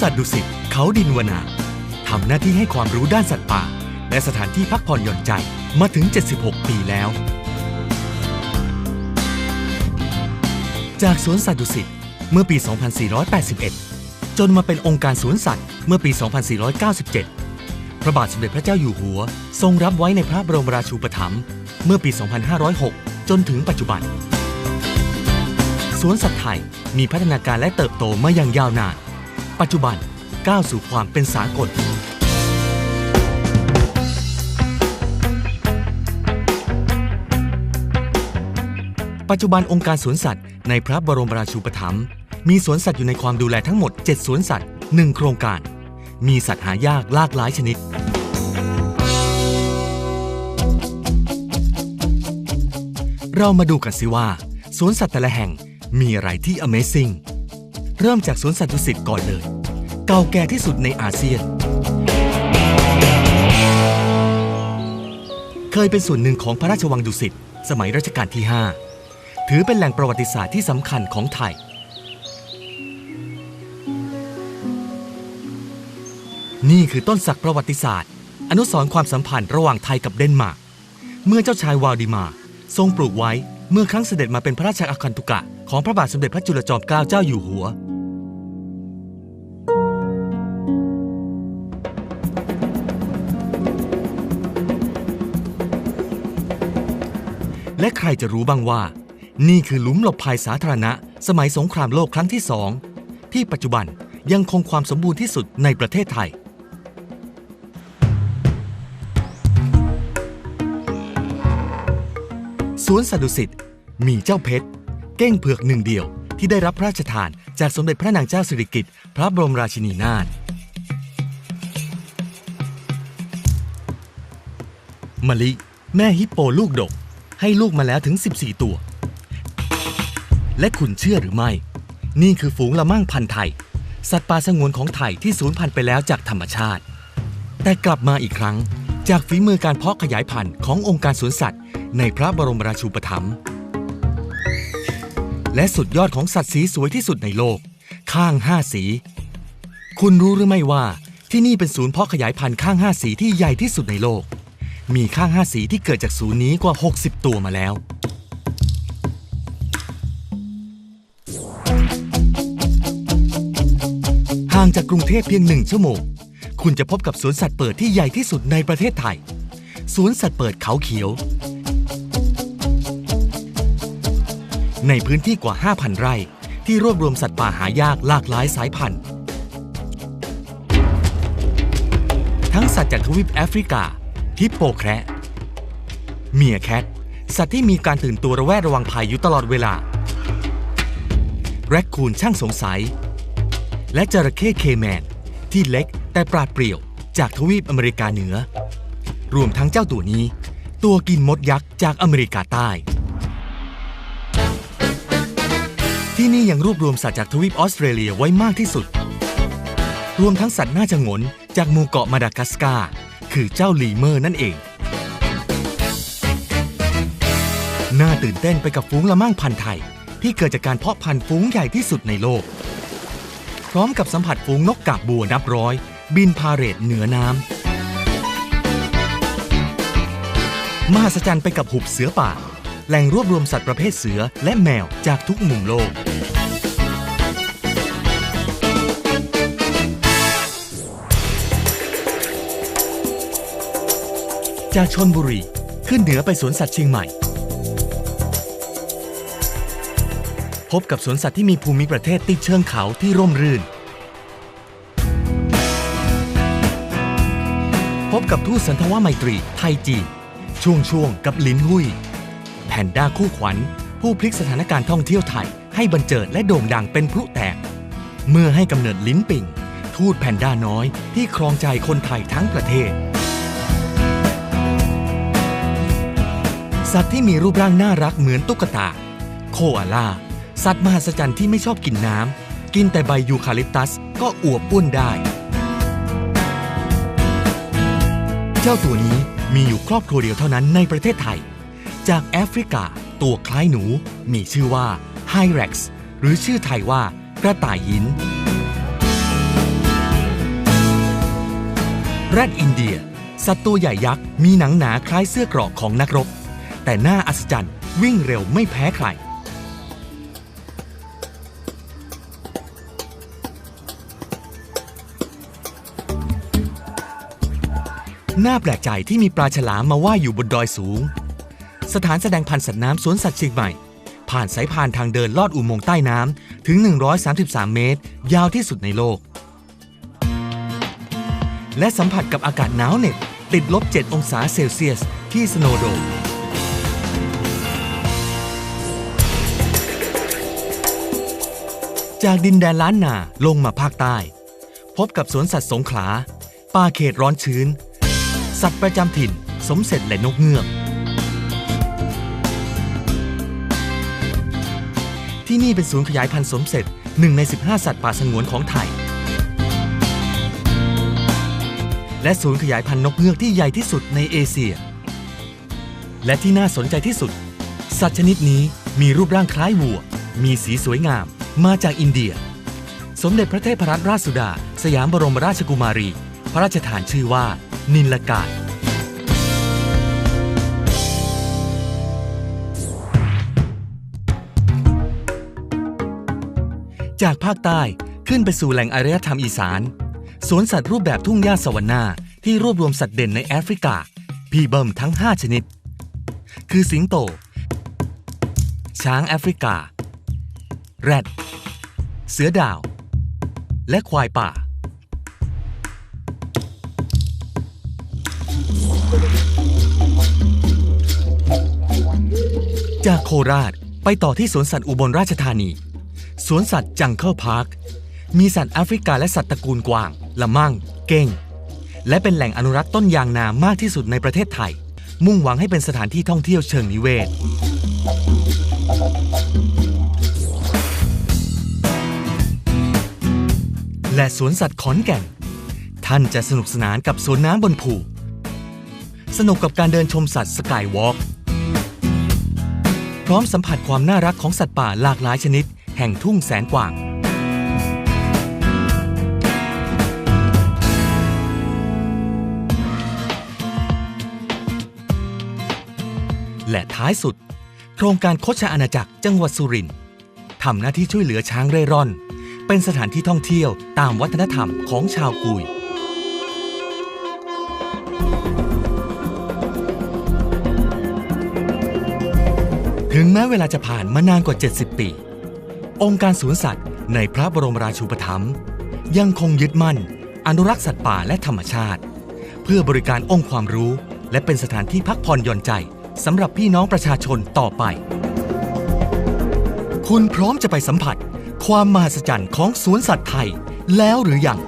สัตว์ดุสิตเขาดินวนาทำหน้าที่ให้ความรู้ด้านสัตว์ป่า และสถานที่พักผ่อนหย่อนใจมาถึง 76 ปีแล้ว จากสวนสัตว์ดุสิตเมื่อปี 2481 จนมาเป็นองค์การสวนสัตว์เมื่อปี 2497 พระบาทสมเด็จพระเจ้าอยู่หัว ทรงรับไว้ในพระบรมราชูปถัมภ์เมื่อปี 2506 จนถึงปัจจุบัน สวนสัตว์ไทยมีพัฒนาการและเติบโตมาอย่างยาวนาน ปัจจุบันก้าวสู่ความเป็นสากล ปัจจุบันองค์การสวนสัตว์ ในพระบรมราชูปถัมภ์มีสวนสัตว์อยู่ในความดูแลทั้งหมด 7 สวนสัตว์ 1 โครงการ มีสัตว์หายากหลากหลายชนิด เรามาดูกันสิว่า สวนสัตว์แต่ละแห่งมีอะไรที่ Amazing เริ่มจากสวนสัตว์ดุสิตก่อนเลย เก่าแก่ที่สุดในอาเซียน เคยเป็นส่วนหนึ่งของพระราชวังดุสิตสมัยรัชกาลที่ 5 ถือเป็นแหล่งประวัติศาสตร์ที่สำคัญของไทย นี่คือต้นสักประวัติศาสตร์ อนุสรณ์ความสัมพันธ์ระหว่างไทยกับเดนมาร์กเมื่อเจ้าชายวาลดิมาทรงปลูกไว้เมื่อครั้งเสด็จมาเป็นพระราชอาคันตุกะ ของพระบาทสมเด็จพระจุลจอมเกล้าเจ้าอยู่หัว และใครจะรู้บ้างว่า นี่คือหลุมหลบภัยสาธารณะ สมัยสงครามโลกครั้งที่สองที่ปัจจุบันยังคงความสมบูรณ์ที่สุดในประเทศไทย สวนสัตว์ดุสิตมีเจ้าเพชร เก้งเผือกหนึ่งเดียวที่ได้รับพระราชทานจากสมเด็จพระนางเจ้าสิริกิติ์พระบรมราชินีนาถมะลิ แม่ฮิปโปลูกดก ให้ลูกมาแล้วถึง 14 ตัว และคุณเชื่อหรือไม่ นี่คือฝูงละมั่งพันธุ์ไทย สัตว์ป่าสงวนของไทยที่สูญพันธุ์ไปแล้วจากธรรมชาติ แต่กลับมาอีกครั้ง จากฝีมือการเพาะขยายพันธุ์ขององค์การสวนสัตว์ ในพระบรมราชูปถัมภ์และสุดยอดของสัตว์สีสวยที่สุดในโลก ข้างห้าสี คุณรู้หรือไม่ว่าที่นี่เป็นศูนย์เพาะขยายพันธุ์ข้างห้าสีที่ใหญ่ที่สุดในโลก มีข้างห้าสีที่เกิดจากศูนย์นี้กว่า 60 ตัวมาแล้ว ห่างจากกรุงเทพเพียงหนึ่งชั่วโมง คุณจะพบกับสวนสัตว์เปิดที่ใหญ่ที่สุดในประเทศไทย สวนสัตว์เปิดเขาเขียว ในพื้นที่กว่า 5,000 ไร่ ที่รวบรวมสัตว์ป่าหายากหลากหลายสายพันธุ์ ทั้งสัตว์จากทวีปแอฟริกา ฮิปโปแคระเมียแคท สัตว์ที่มีการตื่นตัวระแวดระวังภัยอยู่ตลอดเวลา แรคคูนช่างสงสัย และจระเข้เคแมน ที่เล็กแต่ปราดเปรี่ยวจากทวีปอเมริกาเหนือ รวมทั้งเจ้าตัวนี้ ตัวกินมดยักษ์จากอเมริกาใต้ ที่นี่ยังรวบรวมสัตว์จากทวีปออสเตรเลียไว้มากที่สุด รวมทั้งสัตว์น่าจะงนจากหมู่เกาะมาดากัสการ์ คือเจ้าลีเมอร์นั่นเอง น่าตื่นเต้นไปกับฝูงละมั่งพันธุ์ไทย ที่เกิดจากการเพาะพันธุ์ฝูงใหญ่ที่สุดในโลก พร้อมกับสัมผัสฝูงนกกาบบัวนับร้อย บินพาเรดเหนือน้ำมหัศจรรย์ไปกับหุบเสือป่า แหล่งรวบรวมสัตว์ประเภทเสือและแมวจากทุกมุมโลก จากชนบุรี ขึ้นเหนือไปสวนสัตว์เชียงใหม่ พบกับสวนสัตว์ที่มีภูมิประเทศติดเชิงเขาที่ร่มรื่น พบกับทูตสันทวไมตรีไทยจีนช่วงช่วงกับลินหุยแพนด้าคู่ขวัญ ผู้พลิกสถานการณ์ท่องเที่ยวไทย ให้บันเจิดและโด่งดังเป็นพลุแตก เมื่อให้กำเนิดลิ้นปิ่ง ทูตแพนด้าน้อยที่ครองใจคนไทยทั้งประเทศ สัตว์ที่มีรูปร่างน่ารักเหมือนตุ๊กตา โคอาล่า สัตว์มหัศจรรย์ที่ไม่ชอบกินน้ำ กินแต่ใบยูคาลิปตัสก็อวบอ้วนได้ เจ้าตัวนี้มีอยู่ครอบครัวเดียวเท่านั้นในประเทศไทย จากแอฟริกา ตัวคล้ายหนู มีชื่อว่าไฮเร็กซ์หรือชื่อไทยว่ากระต่ายหินแรดอินเดีย สัตว์ตัวใหญ่ยักษ์ มีหนังหนาคล้ายเสื้อกราะของนักรบ แต่หน้าอัศจรรย์วิ่งเร็วไม่แพ้ใคร น่าแปลกใจที่มีปลาฉลามมาว่ายอยู่บนดอยสูง สถานแสดงพันธุ์สัตว์น้ำสวนสัตว์เชียงใหม่ ผ่านสายพานทางเดินลอดอุโมงค์ใต้น้ำถึง 133 เมตร ยาวที่สุดในโลก และสัมผัสกับอากาศหนาวเหน็บติดลบ 7 องศาเซลเซียสที่สโนโดม จากดินแดนล้านนาลงมาภาคใต้ พบกับสวนสัตว์สงขลา ป่าเขตร้อนชื้น สัตว์ประจำถิ่น สมเสร็จและนกเงือก ที่นี่เป็นศูนย์ขยายพันธุ์สมเสร็จหนึ่งใน 15 สัตว์ป่าสงวนของไทย และศูนย์ขยายพันธุ์นกเงือกที่ใหญ่ที่สุดในเอเชีย และที่น่าสนใจที่สุด สัตว์ชนิดนี้มีรูปร่างคล้ายวัว มีสีสวยงาม มาจากอินเดีย สมเด็จพระเทพรัตนราชสุดา สยามบรมราชกุมารี พระราชทานชื่อว่า นินลกาศจากภาคใต้ขึ้นไปสู่แหล่งอารยธรรมอีสาน สวนสัตว์รูปแบบทุ่งหญ้าสวรรค์นาที่รวบรวมสัตว์เด่นในแอฟริกา พีเบิมทั้ง 5 ชนิด คือสิงโต ช้างแอฟริกา แรด เสือดาว และควายป่า จากโคราชไปต่อที่สวนสัตว์อุบลราชธานี สวนสัตว์จังเคิลพาร์ค มีสัตว์แอฟริกาและสัตว์ตระกูลกวาง ละมั่ง เก้ง และเป็นแหล่งอนุรักษ์ต้นยางนามากที่สุดในประเทศไทย มุ่งหวังให้เป็นสถานที่ท่องเที่ยวเชิงนิเวศ และสวนสัตว์ขอนแก่น ท่านจะสนุกสนานกับสวนน้ำบนภู สนุกกับการเดินชมสัตว์สกายวอล์กพร้อมสัมผัสความน่ารักของสัตว์ป่าหลากหลายชนิด แห่งทุ่งแสนกว้างและท้ายสุด โครงการโคชอาณาจักรจังหวัดสุรินทร์ทำหน้าที่ช่วยเหลือช้างเร่ร่อน เป็นสถานที่ท่องเที่ยวตามวัฒนธรรมของชาวกุย ถึงแม้เวลาจะผ่านมานานกว่า 70 ปี องค์การสวนสัตว์ในพระบรมราชูปถัมภ์ยังคงยึดมั่น อนุรักษ์สัตว์ป่าและธรรมชาติ เพื่อบริการองค์ความรู้ และเป็นสถานที่พักผ่อนหย่อนใจสำหรับพี่น้องประชาชนต่อไป คุณพร้อมจะไปสัมผัส ความมหัศจรรย์ของสวนสัตว์ไทย แล้วหรือยัง